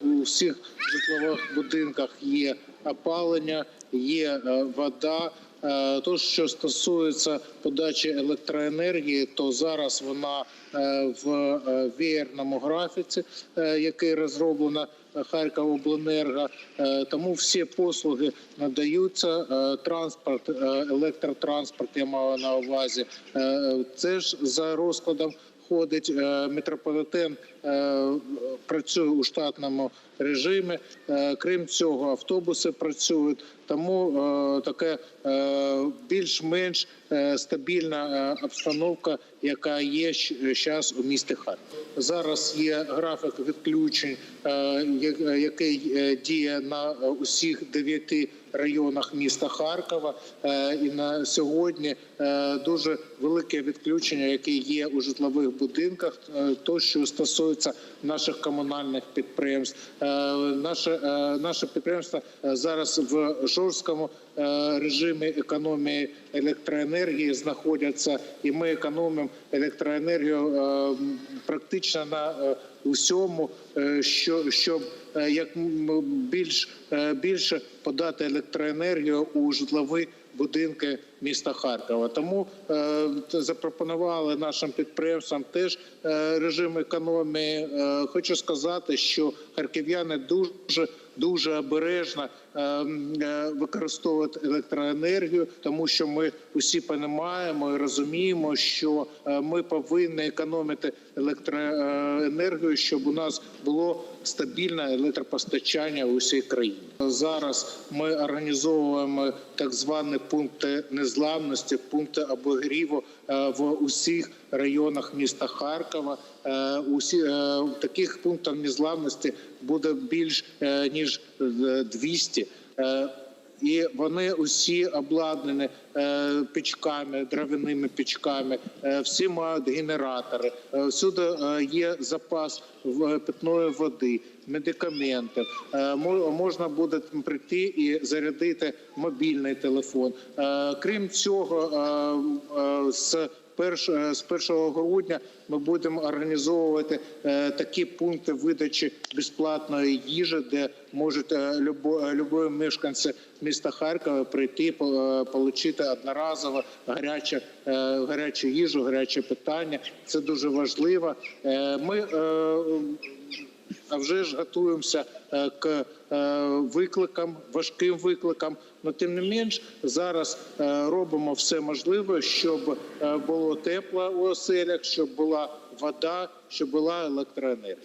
У всіх житлових будинках є опалення, є е, вода. Е, То, що стосується подачі електроенергії, то зараз вона е, в веєрному графіці, який розроблено Харковобленерго. Тому всі послуги надаються. Транспорт, електротранспорт, я маю на увазі. Це ж за розкладом ходить метрополітен, працює у штатному режимі. Е, Крім цього, автобуси працюють, тому е, таке е, більш-менш е, стабільна е, обстановка, яка є зараз у місті Харків. Зараз є графік відключень, е, який е, діє на е, усіх дев'яти районах міста Харкова. Е, І на сьогодні е, дуже велике відключення, яке є у житлових будинках, е, то що стосується наших комунальних підприємств. Е, Наше е, наше підприємство е, зараз в жорсткому режимі економії електроенергії знаходяться, і ми економимо електроенергію практично на усьому, е, що щоб е, як більш е, більше подати електроенергію у житлові будинки міста Харкова. Тому запропонували нашим підприємствам теж режим економії. Хочу сказати, що харків'яни дуже дуже обережно е, м, е, використовують електроенергію, тому що ми усі розуміємо і розуміємо, що е, ми повинні економити електроенергію, щоб у нас було стабільне електропостачання у всій країні. Зараз ми організовуємо так звані пункти незламності, пункти обігріву е, в усіх районах міста Харкова. Усі таких пунктів незламності буде більш е, ніж е, 200. Е, і вони усі обладнані е, пічками, дровяними пічками, е, всі мають генератори. Е, всюди е, є запас питної води, медикаментів. Е, можна буде прийти і зарядити мобільний телефон. Е, крім цього, е, е, з е, з 1 грудня ми будемо організовувати е, такі пункти видачі безплатної їжі, де можуть е, любо, е, любої мешканці міста Харкова прийти, е, отримати одноразово гаряче, е, гарячу їжу, гаряче питання. Це дуже важливо. Е, Ми е, а вже ж готуємося е, к е, викликам, важким викликам. Но тим не менш зараз е, робимо все можливе, щоб було тепло у оселях, щоб була вода, щоб була електроенергія.